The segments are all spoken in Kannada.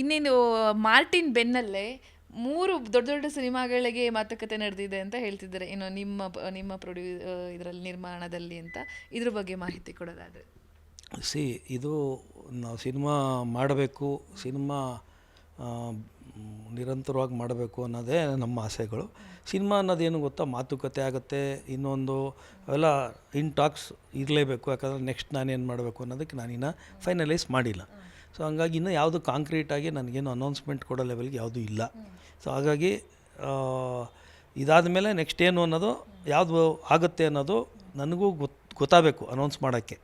ಇನ್ನೇನು, ಮಾರ್ಟಿನ್ ಬೆನ್ನಲ್ಲೇ ಮೂರು ದೊಡ್ಡ ದೊಡ್ಡ ಸಿನಿಮಾಗಳಿಗೆ ಮಾತುಕತೆ ನಡೆದಿದೆ ಅಂತ ಹೇಳ್ತಿದ್ದಾರೆ. ಇನ್ನು ನಿಮ್ಮ ನಿಮ್ಮ ಪ್ರೊಡ್ಯೂ, ಇದರಲ್ಲಿ, ನಿರ್ಮಾಣದಲ್ಲಿ ಅಂತ ಇದ್ರ ಬಗ್ಗೆ ಮಾಹಿತಿ ಕೊಡೋದಾದರೆ. ಸಿ, ಇದು ನಾವು ಸಿನಿಮಾ ಮಾಡಬೇಕು, ಸಿನಿಮಾ ನಿರಂತರವಾಗಿ ಮಾಡಬೇಕು ಅನ್ನೋದೇ ನಮ್ಮ ಆಸೆಗಳು. ಸಿನಿಮಾ ಅನ್ನೋದೇನು ಗೊತ್ತಾ? ಮಾತುಕತೆ ಆಗುತ್ತೆ, ಇನ್ನೊಂದು, ಅವೆಲ್ಲ ಇನ್ ಟಾಕ್ಸ್ ಇರಲೇಬೇಕು, ಯಾಕಂದರೆ ನೆಕ್ಸ್ಟ್ ನಾನೇನು ಮಾಡಬೇಕು ಅನ್ನೋದಕ್ಕೆ ನಾನಿನ್ನೂ ಫೈನಲೈಸ್ ಮಾಡಿಲ್ಲ. ಸೊ ಹಂಗಾಗಿ ಇನ್ನೂ ಯಾವುದು ಕಾಂಕ್ರೀಟಾಗಿ ನನಗೇನು ಅನೌನ್ಸ್ಮೆಂಟ್ ಕೊಡೋ ಲೆವೆಲ್ಗೆ ಯಾವುದೂ ಇಲ್ಲ. ಸೊ ಹಾಗಾಗಿ ಇದಾದ ಮೇಲೆ ನೆಕ್ಸ್ಟ್ ಏನು ಅನ್ನೋದು, ಯಾವುದು ಆಗುತ್ತೆ ಅನ್ನೋದು ನನಗೂ ಗೊತ್ತು ಗೊತ್ತಾಗಬೇಕು ಅನೌನ್ಸ್ ಮಾಡೋಕ್ಕೆ.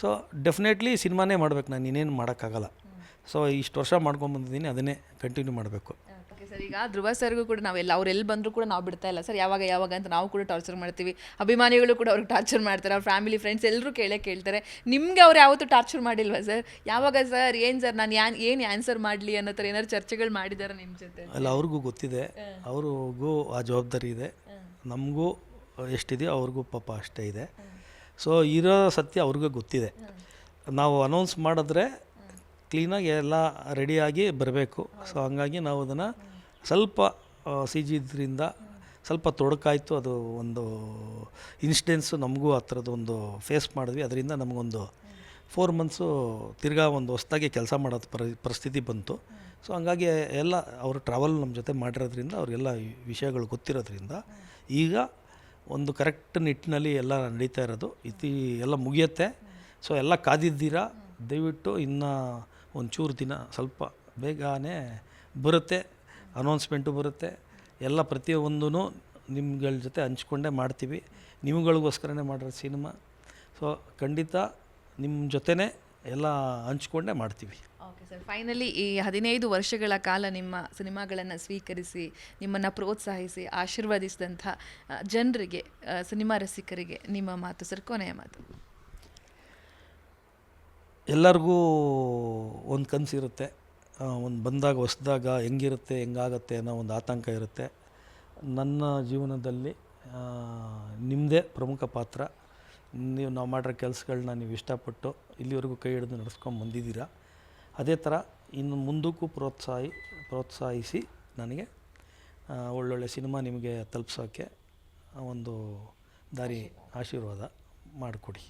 ಸೊ ಡೆಫಿನೆಟ್ಲಿ ಸಿನಿಮಾನೇ ಮಾಡಬೇಕು ನಾನು, ಇನ್ನೇನು ಮಾಡೋಕ್ಕಾಗಲ್ಲ. ಸೊ ಇಷ್ಟು ವರ್ಷ ಮಾಡ್ಕೊಂಡ್ಬಂದಿದ್ದೀನಿ ಅದನ್ನೇ ಕಂಟಿನ್ಯೂ ಮಾಡಬೇಕು. ಸರ್ ಈಗ ಧ್ರುವ ಸರ್ಗೂ ಕೂಡ ನಾವೆಲ್ಲ ಅವ್ರು ಎಲ್ಲಿ ಬಂದರೂ ಕೂಡ ನಾವು ಬಿಡ್ತಾ ಇಲ್ಲ ಸರ್. ಯಾವಾಗ ಯಾವಾಗ ಅಂತ ನಾವು ಕೂಡ ಟಾರ್ಚರ್ ಮಾಡ್ತೀವಿ. ಅಭಿಮಾನಿಗಳು ಕೂಡ ಅವ್ರಿಗೆ ಟಾರ್ಚರ್ ಮಾಡ್ತಾರೆ. ಅವ್ರ ಫ್ಯಾಮಿಲಿ ಫ್ರೆಂಡ್ಸ್ ಎಲ್ಲರೂ ಕೇಳೇ ಕೇಳ್ತಾರೆ. ನಿಮಗೆ ಅವ್ರು ಯಾವತ್ತೂ ಟಾರ್ಚರ್ ಮಾಡಿಲ್ವಾ ಸರ್? ಯಾವಾಗ ಸರ್ ಏನು ಸರ್ ನಾನು ಯಾನ್ ಏನು ಆನ್ಸರ್ ಮಾಡಲಿ ಅನ್ನೋ ಥರ ಏನಾದ್ರು ಚರ್ಚೆಗಳು ಮಾಡಿದ್ದಾರೆ ನಿಮ್ಮ ಜೊತೆ? ಅಲ್ಲ ಅವ್ರಿಗೂ ಗೊತ್ತಿದೆ. ಅವ್ರಿಗೂ ಆ ಜವಾಬ್ದಾರಿ ಇದೆ. ನಮಗೂ ಎಷ್ಟಿದೆಯೋ ಅವ್ರಿಗೂ ಪಾಪ ಅಷ್ಟೇ ಇದೆ. ಸೊ ಇರೋ ಸತ್ಯ ಅವ್ರಿಗೂ ಗೊತ್ತಿದೆ. ನಾವು ಅನೌನ್ಸ್ ಮಾಡಿದ್ರೆ ಕ್ಲೀನಾಗಿ ಎಲ್ಲ ರೆಡಿಯಾಗಿ ಬರಬೇಕು. ಸೊ ಹಂಗಾಗಿ ನಾವು ಅದನ್ನು ಸ್ವಲ್ಪ ಸಿ ಜಿ ಇದರಿಂದ ಸ್ವಲ್ಪ ತೊಡಕಾಯಿತು. ಅದು ಒಂದು ಇನ್ಸಿಡೆನ್ಸು ನಮಗೂ ಆ ಥರದ್ದು ಒಂದು ಫೇಸ್ ಮಾಡಿದ್ವಿ. ಅದರಿಂದ ನಮಗೊಂದು ಫೋರ್ ಮಂತ್ಸು ತಿರ್ಗಾ ಒಂದು ಹೊಸ್ದಾಗಿ ಕೆಲಸ ಮಾಡೋದು ಪರಿ, ಪರಿಸ್ಥಿತಿ ಬಂತು. ಸೊ ಹಂಗಾಗಿ ಎಲ್ಲ ಅವರು ಟ್ರಾವೆಲ್ ನಮ್ಮ ಜೊತೆ ಮಾಡಿರೋದ್ರಿಂದ ಅವರಿಗೆಲ್ಲ ವಿಷಯಗಳು ಗೊತ್ತಿರೋದ್ರಿಂದ ಈಗ ಒಂದು ಕರೆಕ್ಟ್ ನಿಟ್ಟಿನಲ್ಲಿ ಎಲ್ಲ ನಡೀತಾ ಇರೋದು. ಇತಿ ಎಲ್ಲ ಮುಗಿಯುತ್ತೆ. ಸೊ ಎಲ್ಲ ಕಾದಿದ್ದೀರಾ? ದಯವಿಟ್ಟು ಇನ್ನು ಒಂಚೂರು ದಿನ ಸ್ವಲ್ಪ ಬೇಗನೆ ಬರುತ್ತೆ. ಅನೌನ್ಸ್ಮೆಂಟು ಬರುತ್ತೆ. ಎಲ್ಲ ಪ್ರತಿಯೊಂದೂ ನಿಮ್ಗಳ ಜೊತೆ ಹಂಚ್ಕೊಂಡೇ ಮಾಡ್ತೀವಿ. ನಿಮ್ಗಳಿಗೋಸ್ಕರನೇ ಮಾಡಿರೋ ಸಿನಿಮಾ. ಸೊ ಖಂಡಿತ ನಿಮ್ಮ ಜೊತೆನೇ ಎಲ್ಲ ಹಂಚ್ಕೊಂಡೇ ಮಾಡ್ತೀವಿ. ಓಕೆ ಸರ್ ಫೈನಲಿ ಈ ಹದಿನೈದು ವರ್ಷಗಳ ಕಾಲ ನಿಮ್ಮ ಸಿನಿಮಾಗಳನ್ನು ಸ್ವೀಕರಿಸಿ ನಿಮ್ಮನ್ನು ಪ್ರೋತ್ಸಾಹಿಸಿ ಆಶೀರ್ವದಿಸಿದಂಥ ಜನರಿಗೆ ಸಿನಿಮಾ ರಸಿಕರಿಗೆ ನಿಮ್ಮ ಮಾತು ಸರ್ ಕೊನೆಯ ಮಾತು. ಎಲ್ಲರಿಗೂ ಒಂದು ಕನಸಿರುತ್ತೆ. ಒಂದು ಬಂದಾಗ, ಹೊಸ್ದಾಗ ಹೆಂಗಿರುತ್ತೆ, ಹೆಂಗಾಗತ್ತೆ ಅನ್ನೋ ಒಂದು ಆತಂಕ ಇರುತ್ತೆ. ನನ್ನ ಜೀವನದಲ್ಲಿ ನಿಮ್ಮದೇ ಪ್ರಮುಖ ಪಾತ್ರ. ನೀವು ನಾವು ಮಾಡಿರೋ ಕೆಲಸಗಳನ್ನ ನೀವು ಇಷ್ಟಪಟ್ಟು ಇಲ್ಲಿವರೆಗೂ ಕೈ ಹಿಡಿದು ನಡೆಸ್ಕೊಂಡು ಬಂದಿದ್ದೀರಾ. ಅದೇ ಥರ ಇನ್ನು ಮುಂದಕ್ಕೂ ಪ್ರೋತ್ಸಾಹಿ, ಪ್ರೋತ್ಸಾಹಿಸಿ ನನಗೆ ಒಳ್ಳೊಳ್ಳೆ ಸಿನಿಮಾ ನಿಮಗೆ ತಲುಪ್ಸೋಕ್ಕೆ ಒಂದು ದಾರಿ, ಆಶೀರ್ವಾದ ಮಾಡಿಕೊಡಿ.